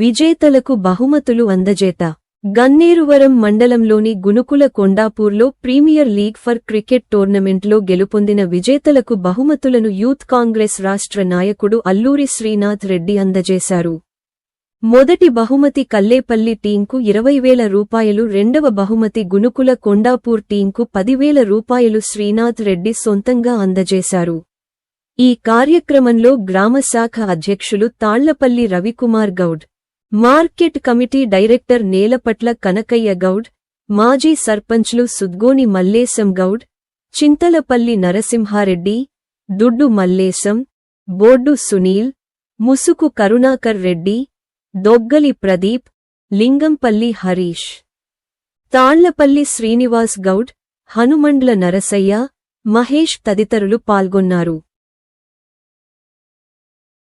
విజేతలకు బహుమతులు అందజేత. గన్నేరువరం మండలంలోని గునుకుల కొండాపూర్లో ప్రీమియర్ లీగ్ ఫర్ క్రికెట్ టోర్నమెంట్లో గెలుపొందిన విజేతలకు బహుమతులను యూత్ కాంగ్రెస్ రాష్ట్ర నాయకుడు అల్లూరి శ్రీనాథ్ రెడ్డి అందజేశారు. మొదటి బహుమతి కల్లేపల్లి టీంకు ఇరవై వేల రూపాయలు రెండవ బహుమతి గునుకుల కొండాపూర్ టీంకు పదివేల రూపాయలు శ్రీనాథ్ రెడ్డి సొంతంగా అందజేశారు. ఈ కార్యక్రమంలో గ్రామశాఖ అధ్యక్షులు Tallapalli Ravikumar Goud market committee director Nelapatla Kanakaiah Goud మాజీ సర్పంచ్లు సుద్గోని మల్లేశం గౌడ్ చింతలపల్లి నరసింహారెడ్డి దుడ్డు మల్లేశం బోర్డు సునీల్ ముసుకు కరుణాకర్ రెడ్డి దొగ్గలి ప్రదీప్ లింగంపల్లి హరీష్. తాళ్ళపల్లి శ్రీనివాస్ గౌడ్ హనుమండ్ల నరసయ్య మహేష్ తదితరులు పాల్గొన్నారు.